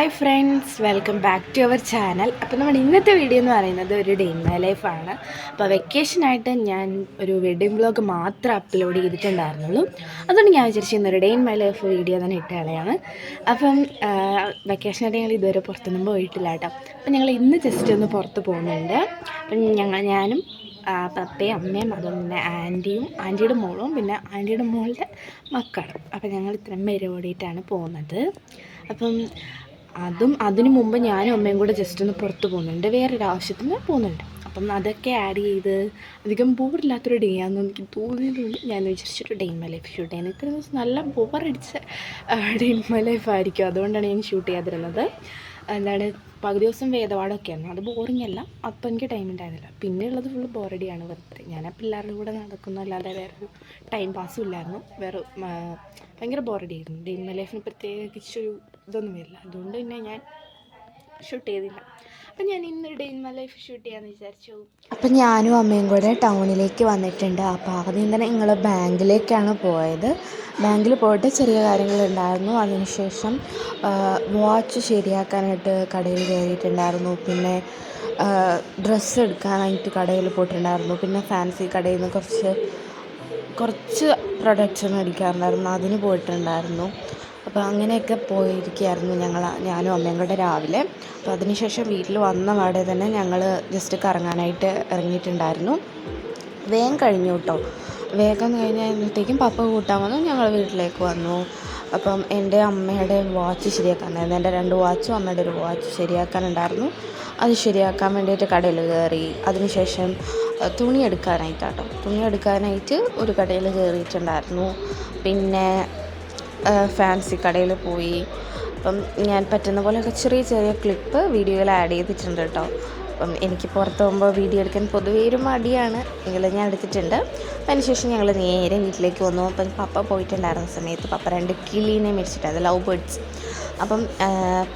Hi friends welcome back to our channel അപ്പോൾ നമ്മുടെ ഇന്നത്തെ വീഡിയോ എന്ന് പറയുന്നത് ഒരു ഡേ മൈ ലൈഫാണ് അപ്പോൾ വെക്കേഷനായിട്ട് ഞാൻ ഒരു വെഡിങ് വ്ലോഗ് മാത്രം അപ്ലോഡ് ചെയ്തിട്ടുണ്ടായിരുന്നുള്ളൂ. അതുകൊണ്ട് ഞാൻ വിചാരിച്ചു ഇന്നൊരു day in my life video തന്നെ ഇട്ട് കളയാണ്. അപ്പം വെക്കേഷനായിട്ട് ഞങ്ങൾ ഇതുവരെ പുറത്തൊന്നും പോയിട്ടില്ല കേട്ടോ. അപ്പം ഞങ്ങൾ ഇന്ന് ജസ്റ്റ് ഒന്ന് പുറത്ത് പോകുന്നുണ്ട്. അപ്പം ഞങ്ങൾ ഞാനും പപ്പയും അമ്മയും അതും പിന്നെ ആന്റിയും ആന്റിയുടെ മോളും പിന്നെ ആന്റിയുടെ മോളുടെ മക്കളും. അപ്പം ഞങ്ങൾ ഇത്രയും പേര് ഓടിയിട്ടാണ് പോകുന്നത്. അപ്പം അതും അതിനു മുമ്പ് ഞാനും അമ്മയും കൂടെ ജസ്റ്റ് ഒന്ന് പുറത്ത് പോകുന്നുണ്ട്. വേറൊരു ആവശ്യത്തിന് പോകുന്നുണ്ട്. അപ്പം അതൊക്കെ ആഡ് ചെയ്ത് അധികം ബോറില്ലാത്തൊരു ഡേ ആണെന്ന് എനിക്ക് തോന്നിയതുകൊണ്ട് ഞാൻ വിചാരിച്ചൊരു day in my life shoot ചെയ്യുന്നത് ഇത്രയും ദിവസം നല്ല ബോറടിച്ച ഡേ ഇൻ മൈ ലൈഫ് ആയിരിക്കും. അതുകൊണ്ടാണ് ഞാൻ ഷൂട്ട് ചെയ്യാതിരുന്നത്. എന്താണ് പകുതി ദിവസം വേദപാടമൊക്കെയായിരുന്നു അത് ബോറിംഗ് അല്ല. അപ്പം എനിക്ക് ടൈം ഉണ്ടായിരുന്നില്ല. പിന്നെ ഉള്ളത് ഫുൾ ബോറടിയാണ് വെറുതെ. ഞാൻ ആ പിള്ളേരുടെ കൂടെ നടക്കുന്നു അല്ലാതെ വേറൊരു ടൈം പാസ്സും ഇല്ലായിരുന്നു. വേറെ ഭയങ്കര ബോറടിയായിരുന്നു ഡേ ലൈഫിന് പ്രത്യേകിച്ചൊരു ഇതൊന്നും വരില്ല അതുകൊണ്ട് തന്നെ ഞാൻ ഷൂട്ട് ചെയ്തില്ല. അപ്പം ഞാൻ ഇന്ന് day in my life shoot ചെയ്യാമെന്ന് വിചാരിച്ചു. അപ്പം ഞാനും അമ്മയും കൂടെ ടൗണിലേക്ക് വന്നിട്ടുണ്ട്. അപ്പോൾ ആദ്യം തന്നെ ഞങ്ങൾ ബാങ്കിലേക്കാണ് പോയത്. ബാങ്കിൽ പോയിട്ട് ചെറിയ കാര്യങ്ങളുണ്ടായിരുന്നു. അതിനുശേഷം വാച്ച് ശരിയാക്കാനായിട്ട് കടയിൽ കയറിയിട്ടുണ്ടായിരുന്നു. പിന്നെ ഡ്രസ്സ് എടുക്കാനായിട്ട് കടയിൽ പോയിട്ടുണ്ടായിരുന്നു. പിന്നെ ഫാൻസി കടയിൽ നിന്ന് കുറച്ച് കുറച്ച് പ്രൊഡക്ട്സ് മേടിക്കാറുണ്ടായിരുന്നു അതിന് പോയിട്ടുണ്ടായിരുന്നു. അപ്പോൾ അങ്ങനെയൊക്കെ പോയിരിക്കുകയായിരുന്നു ഞങ്ങൾ ഞാനും അമ്മയും കൂടെ രാവിലെ. അപ്പോൾ അതിനുശേഷം വീട്ടിൽ വന്ന പാടെ തന്നെ ഞങ്ങൾ ജസ്റ്റ് കറങ്ങാനായിട്ട് ഇറങ്ങിയിട്ടുണ്ടായിരുന്നു. വേഗം കഴിഞ്ഞു കേട്ടോ വേഗം കഴിഞ്ഞപ്പോഴത്തേക്കും പപ്പ കൂട്ടാൻ വന്നു ഞങ്ങൾ വീട്ടിലേക്ക് വന്നു. അപ്പം എന്റെ അമ്മയുടെ വാച്ച് ശരിയാക്കാനുണ്ടായിരുന്നു. എന്റെ രണ്ട് വാച്ചും അമ്മയുടെ ഒരു വാച്ച് ശരിയാക്കാനുണ്ടായിരുന്നു. അത് ശരിയാക്കാൻ വേണ്ടിയിട്ട് കടയിൽ കയറി. അതിനുശേഷം തുണി എടുക്കാനായിട്ടാട്ടോ തുണി എടുക്കാനായിട്ട് ഒരു കടയിൽ കയറിയിട്ടുണ്ടായിരുന്നു. പിന്നെ ഫാൻസി കടയിൽ പോയി. അപ്പം ഞാൻ പറ്റുന്ന പോലെയൊക്കെ ചെറിയ ചെറിയ ക്ലിപ്പ് വീഡിയോയിൽ ആഡ് ചെയ്തിട്ടുണ്ട് കേട്ടോ അപ്പം എനിക്ക് പുറത്ത് പോകുമ്പോൾ വീഡിയോ എടുക്കാൻ പൊതുവേ ഒരു മടിയാണ്. എങ്കിലും ഞാൻ എടുത്തിട്ടുണ്ട്. അതിനുശേഷം ഞങ്ങൾ നേരെ വീട്ടിലേക്ക് വന്നു. അപ്പം പപ്പ പോയിട്ടുണ്ടായിരുന്ന സമയത്ത് പപ്പ രണ്ട് കിളീനെ മേടിച്ചിട്ടായിരുന്നു ലവ് ബേർഡ്സ്. അപ്പം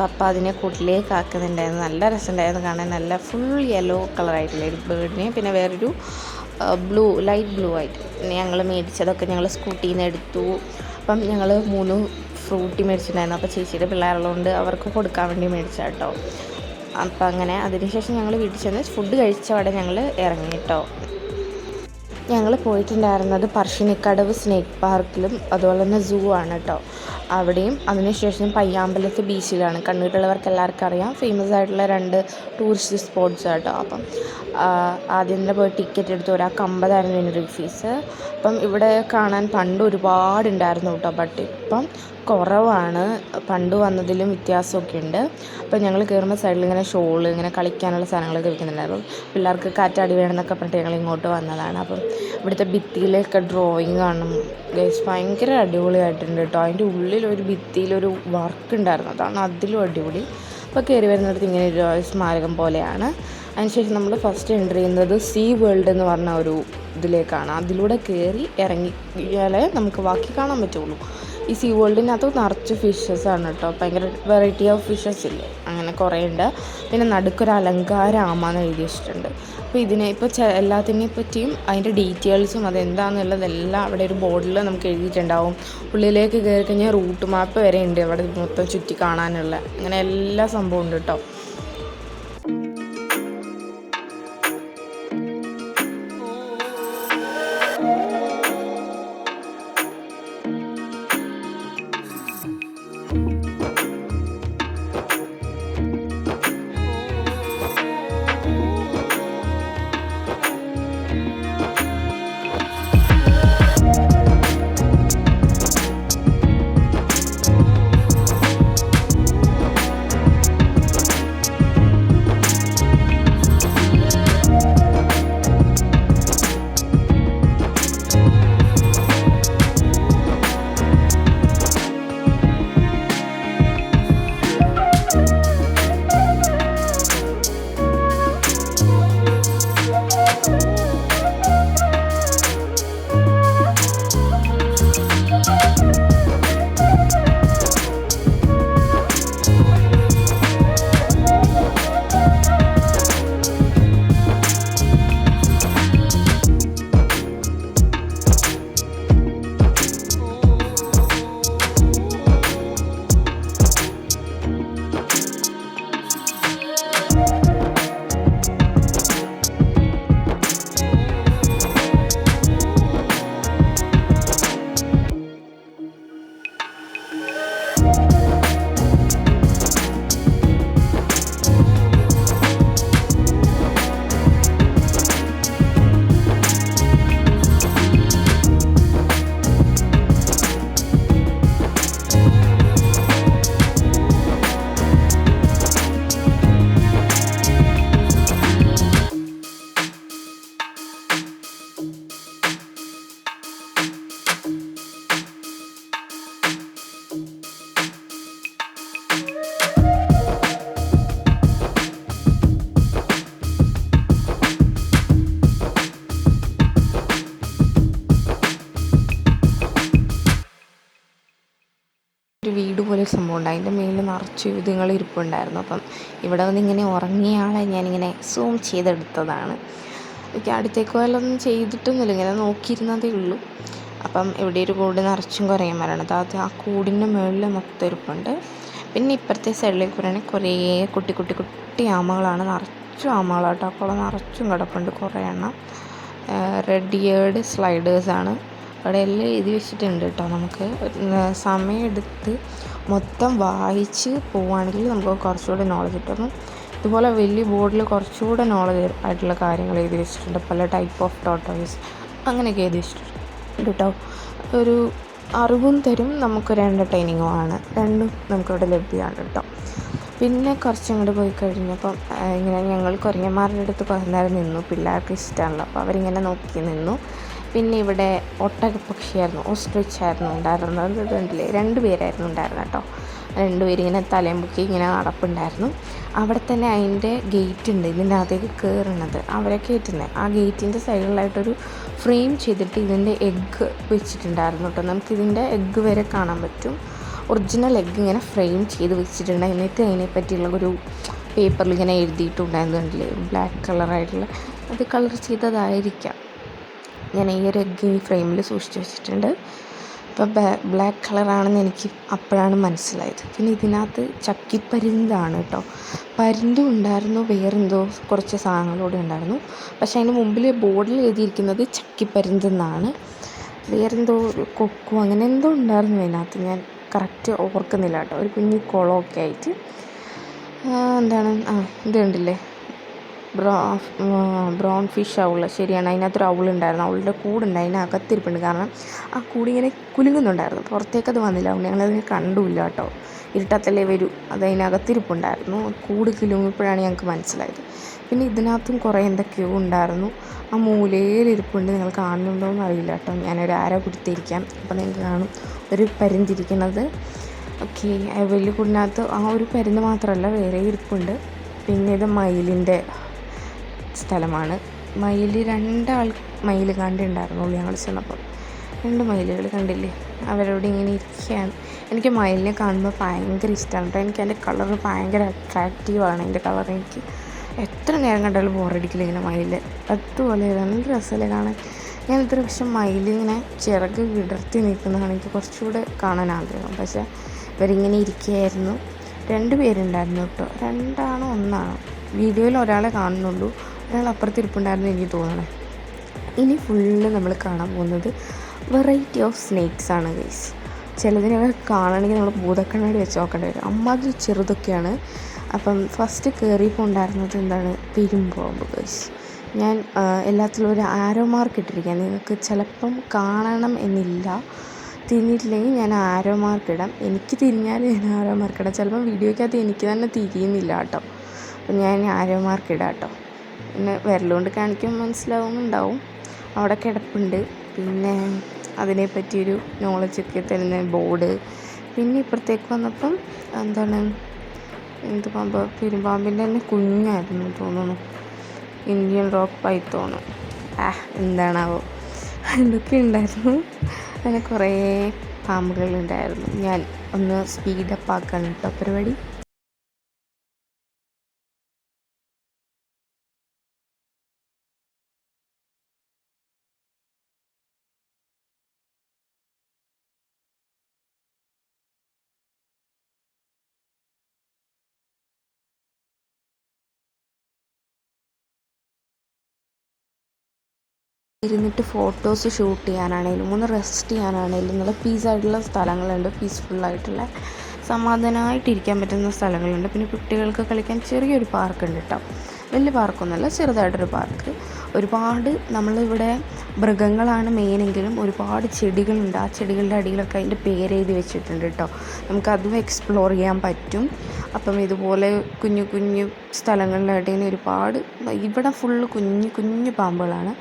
പപ്പ അതിനെ കൂട്ടിലേക്ക് ആക്കുന്നുണ്ടായിരുന്നു. നല്ല രസമുണ്ടായിരുന്നു കാണാൻ. നല്ല ഫുൾ യെല്ലോ കളറായിട്ടുള്ള ഒരു ബേർഡിനെ. പിന്നെ വേറൊരു ബ്ലൂ ലൈറ്റ് ബ്ലൂ ആയിട്ട്. ഞങ്ങൾ മേടിച്ചതൊക്കെ ഞങ്ങൾ സ്കൂട്ടിയിൽ നിന്ന് എടുത്തു. അപ്പം ഞങ്ങൾ മൂന്ന് ഫ്രൂട്ടി മേടിച്ചിട്ടുണ്ടായിരുന്നു. അപ്പോൾ ചേച്ചിയുടെ പിള്ളേരുള്ളതുകൊണ്ട് അവർക്ക് കൊടുക്കാൻ വേണ്ടി മേടിച്ച കേട്ടോ അപ്പം അങ്ങനെ അതിനുശേഷം ഞങ്ങൾ വീട്ടിൽ ചെന്ന് ഫുഡ് കഴിച്ച അവിടെ ഞങ്ങൾ ഇറങ്ങി കേട്ടോ ഞങ്ങൾ പോയിട്ടുണ്ടായിരുന്നത് പറശ്ശിനിക്കടവ് സ്നേക്ക് പാർക്കിലും അതുപോലെ തന്നെ സൂ ആണ് കേട്ടോ അവിടെയും അതിനുശേഷം പയ്യാമ്പലത്ത് ബീച്ചിലാണ് കണ്ണൂരുള്ളവർക്ക് എല്ലാവർക്കും അറിയാം. ഫേമസ് ആയിട്ടുള്ള രണ്ട് ടൂറിസ്റ്റ് സ്പോട്ട്സ് കേട്ടോ അപ്പം ആദ്യം തന്നെ പോയി ടിക്കറ്റ് എടുത്ത് ഒരാൾക്ക് അമ്പതായിരുന്നു എൻട്രി ഫീസ് അപ്പം ഇവിടെ കാണാൻ പണ്ട് ഒരുപാടുണ്ടായിരുന്നു കേട്ടോ ബട്ട് ഇപ്പം കുറവാണ്. പണ്ട് വന്നതിലും വ്യത്യാസമൊക്കെ ഉണ്ട്. അപ്പോൾ ഞങ്ങൾ കയറുമ്പോൾ സൈഡിൽ ഇങ്ങനെ ഷോൾ ഇങ്ങനെ കളിക്കാനുള്ള സാധനങ്ങളൊക്കെ വിൽക്കുന്നുണ്ടായിരുന്നു പിള്ളേർക്ക് കാറ്റാടി വേണമെന്നൊക്കെ പറഞ്ഞിട്ട് ഞങ്ങൾ ഇങ്ങോട്ട് വന്നതാണ്. അപ്പം ഇവിടുത്തെ ഭിത്തിയിലൊക്കെ ഡ്രോയിങ് കാണും. ഗൈസ് ഭയങ്കര അടിപൊളിയായിട്ടുണ്ട് കേട്ടോ. അതിന്റെ ഉള്ളിലൊരു ഭിത്തിയിലൊരു വർക്ക് ഉണ്ടായിരുന്നു. അതാണ് അതിലും അടിപൊളി. അപ്പോൾ കയറി വരുന്നിടത്ത് ഇങ്ങനെ ഒരു സ്മാരകം പോലെയാണ്. അതിനുശേഷം നമ്മൾ ഫസ്റ്റ് എന്റർ ചെയ്യുന്നത് സീ വേൾഡ് എന്ന് പറഞ്ഞ ഒരു ഇതിലേക്കാണ്. അതിലൂടെ കയറി ഇറങ്ങിയാലേ നമുക്ക് ബാക്കി കാണാൻ പറ്റുള്ളൂ. ഈ സീ വേൾഡിനകത്ത് നിറച്ച് ഫിഷസ് ആണ് കേട്ടോ ഭയങ്കര വെറൈറ്റി ഓഫ് ഫിഷസ് ഇല്ലേ? അങ്ങനെ കുറേ ഉണ്ട് പിന്നെ നടുക്കൊരു അലങ്കാര ആമാന്ന് എഴുതി വെച്ചിട്ടുണ്ട്. അപ്പോൾ ഇതിനെ ഇപ്പോൾ എല്ലാത്തിനെ പറ്റിയും അതിന്റെ ഡീറ്റെയിൽസും അതെന്താണെന്നുള്ളതെല്ലാം അവിടെ ഒരു ബോർഡിൽ നമുക്ക് എഴുതിയിട്ടുണ്ടാവും. ഉള്ളിലേക്ക് കയറി കഴിഞ്ഞാൽ റൂട്ട് മാപ്പ് വരെ ഉണ്ട്. അവിടെ മൊത്തം ചുറ്റി കാണാനുള്ള. അങ്ങനെ എല്ലാ സംഭവം ഉണ്ട് കേട്ടോ അതിന്റെ മേളിൽ നിറച്ച് ഇതുങ്ങൾ ഇരിപ്പുണ്ടായിരുന്നു. അപ്പം ഇവിടെ വന്ന് ഇങ്ങനെ ഉറങ്ങിയാളെ ഞാനിങ്ങനെ സൂം ചെയ്തെടുത്തതാണ്. എനിക്ക് അടുത്തേക്ക് പോയാലൊന്നും ചെയ്തിട്ടൊന്നുമില്ല ഇങ്ങനെ നോക്കിയിരുന്നതേ ഉള്ളൂ. അപ്പം ഇവിടെ ഒരു കൂട് നിറച്ചും കുരങ്ങന്മാരാണ് അത് ആ കൂടിന്റെ മുകളിൽ മൊത്തം ഇരിപ്പുണ്ട്. പിന്നെ ഇപ്പുറത്തെ സൈഡിലേക്ക് പറയുകയാണെങ്കിൽ കുറേ കുട്ടി കുട്ടി കുട്ടി ആമകളാണ്. നിറച്ചും ആമകളാട്ടോ. അപ്പോൾ നിറച്ചും കിടപ്പുണ്ട് കുറേ എണ്ണം. റെഡ് ഇയേർഡ് സ്ലൈഡേഴ്സാണ്. അവിടെ എല്ലാം എഴുതി വെച്ചിട്ടുണ്ട് കേട്ടോ നമുക്ക് സമയമെടുത്ത് മൊത്തം വായിച്ച് പോവുകയാണെങ്കിൽ നമുക്ക് കുറച്ചുകൂടെ നോളജ് കിട്ടും. അപ്പം ഇതുപോലെ വലിയ ബോർഡിൽ കുറച്ചുകൂടെ നോളജ് ആയിട്ടുള്ള കാര്യങ്ങൾ എഴുതി വെച്ചിട്ടുണ്ട്. പല ടൈപ്പ് ഓഫ് ടോട്ടോയ്സ് അങ്ങനെയൊക്കെ എഴുതി വെച്ചിട്ടുണ്ട് കേട്ടോ ഒരു അറിവും തരും നമുക്ക് നമുക്കൊരു എന്റർടൈനിങ്ങുമാണ് രണ്ടും നമുക്കിവിടെ ലഭ്യമാണ് കേട്ടോ പിന്നെ കുറച്ചങ്ങോട്ട് പോയി കഴിഞ്ഞപ്പം ഇങ്ങനെ ഞങ്ങൾ കുരങ്ങന്മാരുടെ അടുത്ത് നേരം നിന്നു. പിള്ളേർക്ക് ഇഷ്ടമാണല്ലോ അപ്പോൾ അവരിങ്ങനെ നോക്കി നിന്നു. പിന്നെ ഇവിടെ ഒട്ടകപ്പക്ഷിയായിരുന്നു ഓസ്ട്രിച്ച് ആയിരുന്നു ഉണ്ടായിരുന്നത്. ഇതുണ്ടല്ലേ രണ്ട് പേരായിരുന്നു ഉണ്ടായിരുന്നത് കേട്ടോ. രണ്ടുപേരിങ്ങനെ തലയും പൊക്കി ഇങ്ങനെ നടപ്പുണ്ടായിരുന്നു. അവിടെ തന്നെ അതിന്റെ ഗേറ്റ് ഉണ്ട് ഇതിന്റെ അകത്തേക്ക് കയറുന്നത് അവരെ കയറ്റുന്നത് ആ ഗേറ്റിന്റെ സൈഡിലായിട്ടൊരു ഫ്രെയിം ചെയ്തിട്ട് ഇതിന്റെ എഗ്ഗ് വെച്ചിട്ടുണ്ടായിരുന്നു കേട്ടോ. നമുക്കിതിന്റെ എഗ്ഗ് വരെ കാണാൻ പറ്റും. ഒറിജിനൽ എഗ്ഗ് ഇങ്ങനെ ഫ്രെയിം ചെയ്ത് വെച്ചിട്ടുണ്ട്. എന്നിട്ട് അതിനെ പറ്റിയുള്ള ഒരു പേപ്പറിൽ ഇങ്ങനെ എഴുതിയിട്ടുണ്ടായിരുന്നു കണ്ടില്ലേ? ബ്ലാക്ക് കളറായിട്ടുള്ള അത് കളർ ചെയ്തതായിരിക്കാം. ഞാൻ ഈ ഒരു എഗ്ഗ് ഈ ഫ്രെയിമിൽ സൂക്ഷിച്ച് വെച്ചിട്ടുണ്ട്. അപ്പോൾ ബ്ലാക്ക് കളറാണെന്ന് എനിക്ക് അപ്പോഴാണ് മനസ്സിലായത്. പിന്നെ ഇതിനകത്ത് ചക്കിപ്പരുന്താണ് കേട്ടോ. പരുന്തും ഉണ്ടായിരുന്നു വേറെന്തോ കുറച്ച് സാധനങ്ങളൂടെ ഉണ്ടായിരുന്നു. പക്ഷേ അതിന് മുമ്പിൽ ബോർഡിൽ എഴുതിയിരിക്കുന്നത് ചക്കിപ്പരുന്തെന്നാണ് വേറെന്തോ കൊക്കോ അങ്ങനെ എന്തോ ഉണ്ടായിരുന്നു അതിനകത്ത്. ഞാൻ കറക്റ്റ് ഓർക്കുന്നില്ല കേട്ടോ. ഒരു കുഞ്ഞു കുളമൊക്കെ ആയിട്ട്. എന്താണ്? ആ ഇത് കണ്ടില്ലേ? ബ്രോ ബ്രൗൺ ഫിഷ് ഔൾ ശരിയാണ് അതിനകത്തൊരു ഔളുണ്ടായിരുന്നു അവളുടെ കൂടുണ്ടായിരുന്നു അതിനകത്തിരിപ്പുണ്ട് കാരണം ആ കൂടിങ്ങനെ കുലുങ്ങുന്നുണ്ടായിരുന്നു. പുറത്തേക്ക് അത് വന്നില്ല. അതുകൊണ്ട് ഞങ്ങളതിനെ കണ്ടുമില്ല കേട്ടോ. ഇരുട്ടത്തല്ലേ വരൂ. അത് അതിനകത്തിരിപ്പുണ്ടായിരുന്നു കൂട് കുലുങ്ങിയപ്പോഴാണ് ഞങ്ങൾക്ക് മനസ്സിലായത്. പിന്നെ ഇതിനകത്തും കുറേ എന്തൊക്കെയോ ഉണ്ടായിരുന്നു. ആ മൂലയിലിരിപ്പുണ്ട്. നിങ്ങൾ കാണുന്നുണ്ടോ എന്ന് അറിയില്ല കേട്ടോ. ഞാനൊരു ആര കൊടുത്തിരിക്കാം അപ്പോൾ നിങ്ങൾക്ക് കാണും. ഒരു പരുന്തിരിക്കുന്നത്. ഓക്കെ വലിയ കൂടിനകത്ത് ആ ഒരു പരുന്ന് മാത്രമല്ല വേറെ ഇരിപ്പുണ്ട്. പിന്നെ ഇത് മയിലിന്റെ സ്ഥലമാണ്. മയിൽ രണ്ടാൾ മയിൽ കണ്ടിട്ടുണ്ടായിരുന്നുള്ളൂ ഞങ്ങൾ ചെന്നപ്പോൾ. രണ്ട് മയിലുകൾ കണ്ടില്ലേ? അവരോട് ഇങ്ങനെ ഇരിക്കുകയാണ്. എനിക്ക് മയിലിനെ കാണുമ്പോൾ ഭയങ്കര ഇഷ്ടമാണ് കേട്ടോ. എനിക്ക് അതിന്റെ കളർ ഭയങ്കര അട്രാക്റ്റീവാണ് അതിന്റെ കളർ എനിക്ക് എത്ര നേരം കണ്ടാലും ബോറടിക്കില്ല ഇങ്ങനെ മയിൽ അതുപോലെ നല്ല രസമല്ലേ കാണാൻ? ഞാൻ ഇത്ര പക്ഷെ മയിലിങ്ങനെ ചിറക് വിടർത്തി നിൽക്കുന്നതാണ് എനിക്ക് കുറച്ചുകൂടെ കാണാൻ ആഗ്രഹം. പക്ഷെ ഇവരിങ്ങനെ ഇരിക്കുകയായിരുന്നു. രണ്ട് പേരുണ്ടായിരുന്നു കേട്ടോ. രണ്ടാണോ ഒന്നാണോ? വീഡിയോയിൽ ഒരാളെ കാണുന്നുള്ളൂ. ഒരാൾ അപ്പുറത്തിരിപ്പുണ്ടായിരുന്നു എനിക്ക് തോന്നണേ. ഇനി ഫുള്ള് നമ്മൾ കാണാൻ പോകുന്നത് വെറൈറ്റി ഓഫ് സ്നേക്സ് ആണ് ഗൈസ് ചിലതിനൊക്കെ കാണണമെങ്കിൽ നമ്മൾ ഭൂതക്കണ്ണാടി വെച്ച് നോക്കേണ്ടി വരും. അമ്മാതിരി ചെറുതൊക്കെയാണ്. അപ്പം ഫസ്റ്റ് കയറിയപ്പോൾ ഉണ്ടായിരുന്നത് എന്താണ്? പെരുമ്പാമ്പ് ഗൈസ് ഞാൻ എല്ലാത്തിലും ഒരു ആരോ മാർക്ക് ഇട്ടിരിക്കാം നിങ്ങൾക്ക് ചിലപ്പം കാണണം എന്നില്ല. തിരിഞ്ഞിട്ടില്ലെങ്കിൽ ഞാൻ ആരോ മാർക്ക് ഇടാം. എനിക്ക് തിരിഞ്ഞാൽ ഞാൻ ആരോ മാർക്ക് ഇടാം. ചിലപ്പം വീഡിയോയ്ക്കകത്ത് എനിക്ക് തന്നെ തിരിയുന്നില്ല കേട്ടോ. അപ്പം ഞാൻ ആരോ മാർക്ക് ഇടാം കേട്ടോ. പിന്നെ വിരലുകൊണ്ട് കാണിക്കുമ്പോൾ മനസ്സിലാവുന്നുണ്ടാവും. അവിടെ കിടപ്പുണ്ട്. പിന്നെ അതിനെ പറ്റിയൊരു നോളജൊക്കെ തരുന്ന ബോർഡ് പിന്നെ ഇപ്പുറത്തേക്ക് വന്നപ്പം എന്താണ് എന്ത് പാമ്പ്? പെരുമ്പാമ്പിന്റെ തന്നെ കുഞ്ഞായിരുന്നു തോന്നുന്നു. ഇന്ത്യൻ റോക്ക് പൈത്തോണ് ആ എന്താണാവോ? എന്തൊക്കെ ഉണ്ടായിരുന്നു. അങ്ങനെ കുറേ പാമ്പുകളുണ്ടായിരുന്നു ഞാൻ ഒന്ന് സ്പീഡപ്പ് കേട്ടോ പരിപാടി. ഇരുന്നിട്ട് ഫോട്ടോസ് ഷൂട്ട് ചെയ്യാനാണെങ്കിലും ഒന്ന് റെസ്റ്റ് ചെയ്യാനാണെങ്കിലും നല്ല പീസായിട്ടുള്ള സ്ഥലങ്ങളുണ്ട് പീസ്ഫുള്ളായിട്ടുള്ള സമാധാനമായിട്ടിരിക്കാൻ പറ്റുന്ന സ്ഥലങ്ങളുണ്ട്. പിന്നെ കുട്ടികൾക്ക് കളിക്കാൻ ചെറിയൊരു പാർക്കുണ്ട് കേട്ടോ വലിയ പാർക്കൊന്നുമല്ല ചെറുതായിട്ടൊരു പാർക്ക് ഒരുപാട് നമ്മളിവിടെ മൃഗങ്ങളാണ് മെയിനെങ്കിലും ഒരുപാട് ചെടികളുണ്ട്. ആ ചെടികളുടെ അടിയിലൊക്കെ അതിന്റെ പേരെഴുതി വെച്ചിട്ടുണ്ട് കേട്ടോ നമുക്കതും എക്സ്പ്ലോർ ചെയ്യാൻ പറ്റും. അപ്പം ഇതുപോലെ കുഞ്ഞു കുഞ്ഞു സ്ഥലങ്ങളിലായിട്ട് ഇങ്ങനെ ഒരുപാട് ഇവിടെ ഫുള്ള് കുഞ്ഞു കുഞ്ഞു പാമ്പുകളാണ്.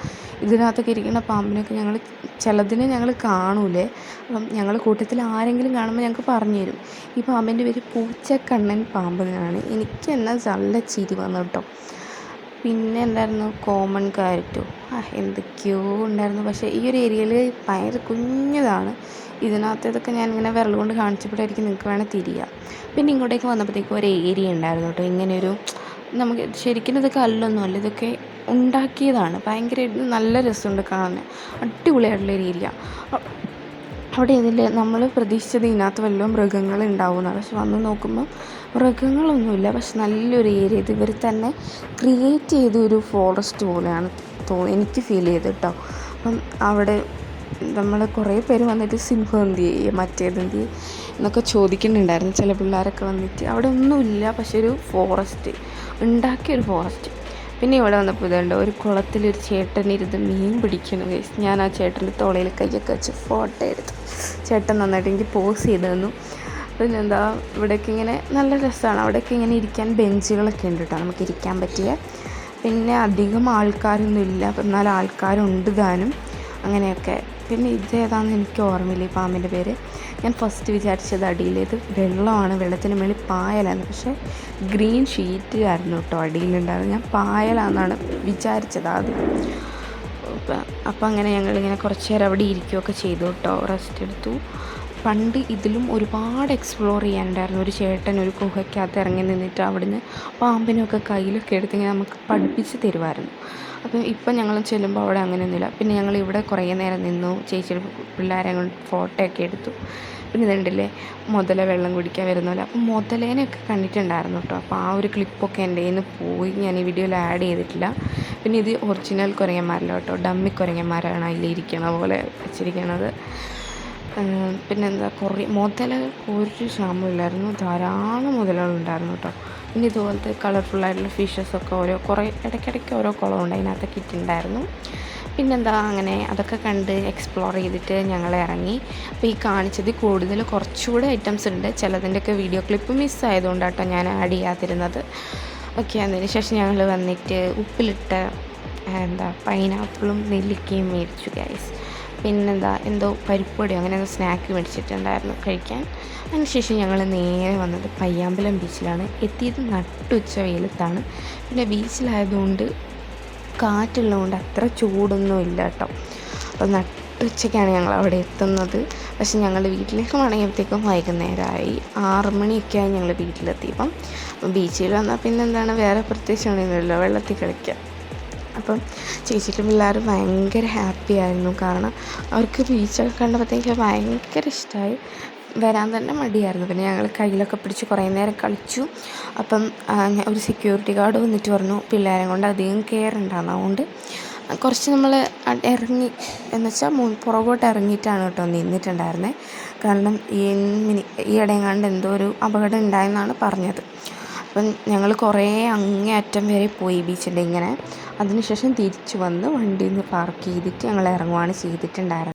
ഇതിനകത്തൊക്കെ ഇരിക്കുന്ന പാമ്പിനൊക്കെ ഞങ്ങൾ ചിലതിനെ ഞങ്ങൾ കാണൂലേ. അപ്പം ഞങ്ങൾ കൂട്ടത്തിൽ ആരെങ്കിലും കാണുമ്പോൾ ഞങ്ങൾക്ക് പറഞ്ഞു തരും. ഈ പാമ്പിന്റെ പേര് പൂച്ചക്കണ്ണൻ പാമ്പ് എന്നാണ് എനിക്ക് എന്നാൽ നല്ല ചിരി വന്നു കേട്ടോ. പിന്നെ എന്തായിരുന്നു? കോമൺ കാരറ്റോ. ആ എന്തൊക്കെയോ ഉണ്ടായിരുന്നു. പക്ഷേ ഈ ഒരു ഏരിയയിൽ ഭയങ്കര കുഞ്ഞതാണ്. ഇതിനകത്ത് ഇതൊക്കെ ഞാനിങ്ങനെ വിരൽ കൊണ്ട് കാണിച്ചപ്പോഴായിരിക്കും നിങ്ങൾക്ക് വേണേൽ തിരിയാം. പിന്നെ ഇങ്ങോട്ടേക്ക് വന്നപ്പോഴത്തേക്കും ഒരു ഏരിയ ഉണ്ടായിരുന്നു കേട്ടോ. ഇങ്ങനെ ഒരു നമുക്ക് ശരിക്കും ഇതൊക്കെ കല്ലൊന്നുമല്ല ഇതൊക്കെ ഉണ്ടാക്കിയതാണ്. ഭയങ്കര നല്ല രസമുണ്ട് കാണാൻ. അടിപൊളിയായിട്ടുള്ള ഒരു ഏരിയ അവിടെ ഇതിൽ നമ്മൾ പ്രതീക്ഷിച്ചത് ഇതിനകത്ത് വല്ല മൃഗങ്ങൾ ഉണ്ടാവുമെന്നാണ്. പക്ഷെ വന്ന് നോക്കുമ്പോൾ മൃഗങ്ങളൊന്നുമില്ല. പക്ഷെ നല്ലൊരു ഏരിയ ഇത്. ഇവർ തന്നെ ക്രിയേറ്റ് ചെയ്ത ഒരു ഫോറസ്റ്റ് പോലെയാണ് തോന്നി എനിക്ക് ഫീൽ ചെയ്ത് കേട്ടോ. അപ്പം അവിടെ നമ്മൾ കുറേ പേര് വന്നിട്ട് സിംഹം എന്ത് ചെയ്യും മറ്റേത് എന്ത് ചെയ്യും? എന്നൊക്കെ ചോദിക്കുന്നുണ്ടായിരുന്നു. ചില പിള്ളേരൊക്കെ വന്നിട്ട് അവിടെ ഒന്നുമില്ല പക്ഷെ ഒരു ഫോറസ്റ്റ് ഉണ്ടാക്കിയൊരു ഫോറസ്റ്റ് പിന്നെ ഇവിടെ വന്നപ്പോൾ ഇതുണ്ട് ഒരു കുളത്തിലൊരു ചേട്ടൻ ഇരുന്ന് മീൻ പിടിക്കുന്നു ഗൈസ് ഞാൻ ആ ചേട്ടന്റെ തോളയിൽ കൈയൊക്കെ വെച്ച് ഫോട്ടോ എടുത്തു. ചേട്ടൻ നന്നായിട്ട് എനിക്ക് പോസ് ചെയ്ത് തന്നു. പിന്നെന്താ ഇവിടെയൊക്കെ ഇങ്ങനെ നല്ല രസമാണ്. അവിടെയൊക്കെ ഇങ്ങനെ ഇരിക്കാൻ ബെഞ്ചുകളൊക്കെ ഉണ്ട് കേട്ടോ നമുക്ക് ഇരിക്കാൻ പറ്റിയ. പിന്നെ അധികം ആൾക്കാരൊന്നും ഇല്ല എന്നാൽ ആൾക്കാരുണ്ട് താനും. അങ്ങനെയൊക്കെ. പിന്നെ ഇത് ഏതാണെന്ന് എനിക്ക് ഓർമ്മയില്ല ഈ പാമ്പിന്റെ പേര്. ഞാൻ ഫസ്റ്റ് വിചാരിച്ചത് അടിയിലേത് വെള്ളമാണ് വെള്ളത്തിന് മേളിൽ പായലാണ് പക്ഷേ ഗ്രീൻ ഷീറ്റ് ആയിരുന്നു കേട്ടോ അടിയിലുണ്ടായിരുന്നത്. ഞാൻ പായലാണെന്നാണ് വിചാരിച്ചത് ആദ്യം. അപ്പം അങ്ങനെ ഞങ്ങളിങ്ങനെ കുറച്ച് നേരം അവിടെ ഇരിക്കുകയൊക്കെ ചെയ്തു കേട്ടോ റെസ്റ്റ് എടുത്തു. പണ്ട് ഇതിലും ഒരുപാട് എക്സ്പ്ലോർ ചെയ്യാനുണ്ടായിരുന്നു. ഒരു ചേട്ടൻ ഒരു ഗുഹയ്ക്കകത്ത് ഇറങ്ങി നിന്നിട്ട് അവിടുന്ന് പാമ്പിനൊക്കെ കയ്യിലൊക്കെ എടുത്ത് ഇങ്ങനെ നമുക്ക് പഠിപ്പിച്ച് തരുമായിരുന്നു അപ്പം ഇപ്പം ഞങ്ങൾ ചെല്ലുമ്പോൾ അവിടെ അങ്ങനെ അങ്ങനെയൊന്നുമില്ല. പിന്നെ ഞങ്ങൾ ഇവിടെ കുറേ നേരം നിന്നു. ചേച്ചിയുടെ പിള്ളേരെ കൊണ്ട് ഫോട്ടോ ഒക്കെ എടുത്തു. പിന്നെ ഇതുണ്ടല്ലേ മുതല വെള്ളം കുടിക്കാൻ വരുന്ന പോലെ. അപ്പം മുതലേനെയൊക്കെ കണ്ടിട്ടുണ്ടായിരുന്നു കേട്ടോ. അപ്പോൾ ആ ഒരു ക്ലിപ്പൊക്കെ എന്റെ കയ്യിൽ നിന്ന് പോയി. ഞാൻ ഈ വീഡിയോയിൽ ആഡ് ചെയ്തിട്ടില്ല. പിന്നെ ഇത് ഒറിജിനൽ കുരങ്ങന്മാരല്ല കേട്ടോ. ഡമ്മി കുരങ്ങന്മാരാണ് അതിലിരിക്കണ പോലെ വെച്ചിരിക്കണത്. പിന്നെന്താ? കുറേ മുതലകൾക്ക് ഒരു ക്ഷാമമില്ലായിരുന്നു. ധാരാളം മുതലുകളുണ്ടായിരുന്നു കേട്ടോ. പിന്നെ ഇതുപോലത്തെ കളർഫുള്ളായിട്ടുള്ള ഫിഷസൊക്കെ ഓരോ കുറേ ഇടയ്ക്കിടയ്ക്ക് ഓരോ കുളമുണ്ട് അതിനകത്ത് ഇട്ടുണ്ടായിരുന്നു പിന്നെന്താ അങ്ങനെ അതൊക്കെ കണ്ട് എക്സ്പ്ലോർ ചെയ്തിട്ട് ഞങ്ങൾ ഇറങ്ങി. അപ്പോൾ ഈ കാണിച്ചത് കൂടുതൽ കുറച്ചുകൂടെ ഐറ്റംസ് ഉണ്ട്. ചിലതിന്റെയൊക്കെ വീഡിയോ ക്ലിപ്പ് മിസ്സായതുകൊണ്ട് കേട്ടോ ഞാൻ ആഡ് ചെയ്യാതിരുന്നത്. ഓക്കെ അതിന് ശേഷം ഞങ്ങൾ വന്നിട്ട് ഉപ്പിലിട്ട എന്താ പൈനാപ്പിളും നെല്ലിക്കയും മേടിച്ചു ഗൈസ് പിന്നെന്താ എന്തോ പരിപ്പൊടിയോ അങ്ങനെ എന്തോ സ്നാക്ക് മേടിച്ചിട്ടുണ്ടായിരുന്നു കഴിക്കാൻ. അതിനുശേഷം ഞങ്ങൾ നേരെ വന്നത് പയ്യാമ്പലം ബീച്ചിലാണ്. എത്തിയത് നട്ടുച്ച വെയിലത്താണ്. പിന്നെ ബീച്ചിലായതുകൊണ്ട് കാറ്റുള്ളതുകൊണ്ട് അത്ര ചൂടൊന്നും ഇല്ല കേട്ടോ. അപ്പോൾ നട്ടുച്ചയ്ക്കാണ് ഞങ്ങൾ അവിടെ എത്തുന്നത്. പക്ഷെ ഞങ്ങൾ വീട്ടിലേക്ക് മടങ്ങിയപ്പോഴത്തേക്കും വൈകുന്നേരമായി. ആറ് മണിയൊക്കെ ആയി ഞങ്ങൾ വീട്ടിലെത്തിയപ്പം ബീച്ചിൽ വന്നാൽ പിന്നെന്താണ് വേറെ പ്രത്യേകിച്ച് ഒന്നുമില്ലല്ലോ വെള്ളത്തിൽ കളിക്കാം. അപ്പം ചേച്ചിക്കും പിള്ളേരും ഭയങ്കര ഹാപ്പി ആയിരുന്നു. കാരണം അവർക്ക് ബീച്ചൊക്കെ കണ്ടപ്പോഴത്തേക്ക് ഭയങ്കര ഇഷ്ടമായി വരാൻ തന്നെ മടിയായിരുന്നു. പിന്നെ ഞങ്ങൾ കയ്യിലൊക്കെ പിടിച്ച് കുറേ നേരം കളിച്ചു. അപ്പം ഒരു സെക്യൂരിറ്റി ഗാർഡ് വന്നിട്ട് പറഞ്ഞു പിള്ളേരെ കൊണ്ട് അധികം ഉണ്ടാകും അതുകൊണ്ട് കുറച്ച് നമ്മൾ ഇറങ്ങി എന്ന് വെച്ചാൽ മുൻ പുറകോട്ട് ഇറങ്ങിയിട്ടാണ് കേട്ടോ നിന്നിട്ടുണ്ടായിരുന്നത് കാരണം ഈ മിനി ഈ ഇടയെങ്ങാണ്ട് എന്തോ ഒരു അപകടം ഉണ്ടായെന്നാണ് പറഞ്ഞത്. അപ്പം ഞങ്ങൾ കുറേ അങ്ങേ അറ്റം വരെ പോയി ബീച്ചിന്റെ ഇങ്ങനെ. അതിനുശേഷം തിരിച്ചു വന്ന് വണ്ടിയിൽ നിന്ന് പാർക്ക് ചെയ്തിട്ട് ഞങ്ങൾ ഇറങ്ങുകയാണ് ചെയ്തിട്ടുണ്ടായിരുന്നത്.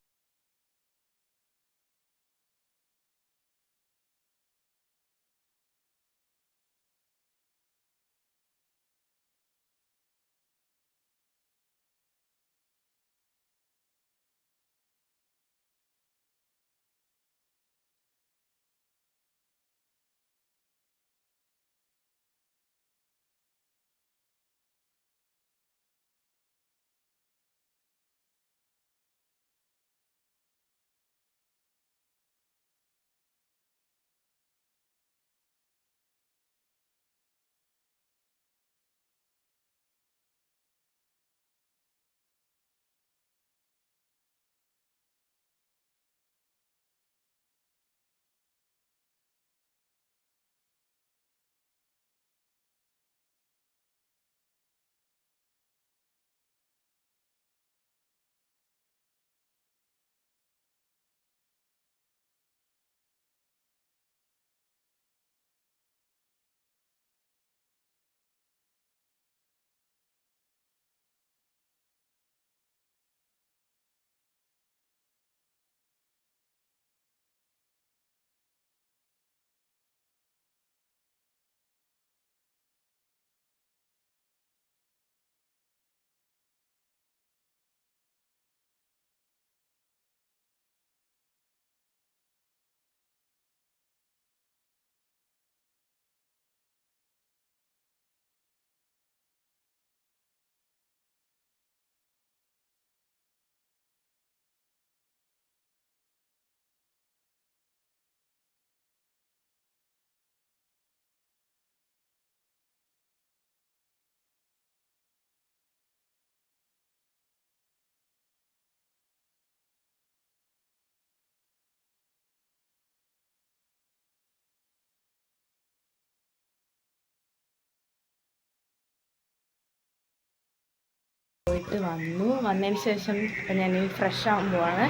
പോയിട്ട് വന്നു. വന്നതിന് ശേഷം ഇപ്പം ഞാൻ ഫ്രഷ് ആകാൻ പോവാണ്.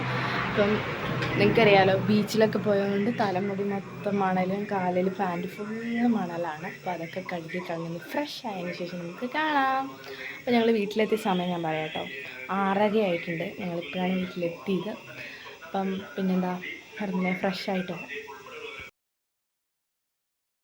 ഇപ്പം നിങ്ങൾക്കറിയാലോ ബീച്ചിലൊക്കെ പോയതുകൊണ്ട് തലമുടി മൊത്തം മണലും കാലിൽ പാന്റ് ഫുള്ള് മണലാണ്. അപ്പോൾ അതൊക്കെ കഴുകി കളഞ്ഞ് ഫ്രഷ് ആയതിന് ശേഷം നമുക്ക് കാണാം. അപ്പോൾ ഞങ്ങൾ വീട്ടിലെത്തിയ സമയം ഞാൻ പറയാം കേട്ടോ. ആറര ആയിട്ടുണ്ട്. ഞങ്ങളിപ്പോഴാണ് വീട്ടിലെത്തിയത്. അപ്പം പിന്നെന്താ? പറഞ്ഞില്ലേ ഫ്രഷ് ആയിട്ട്?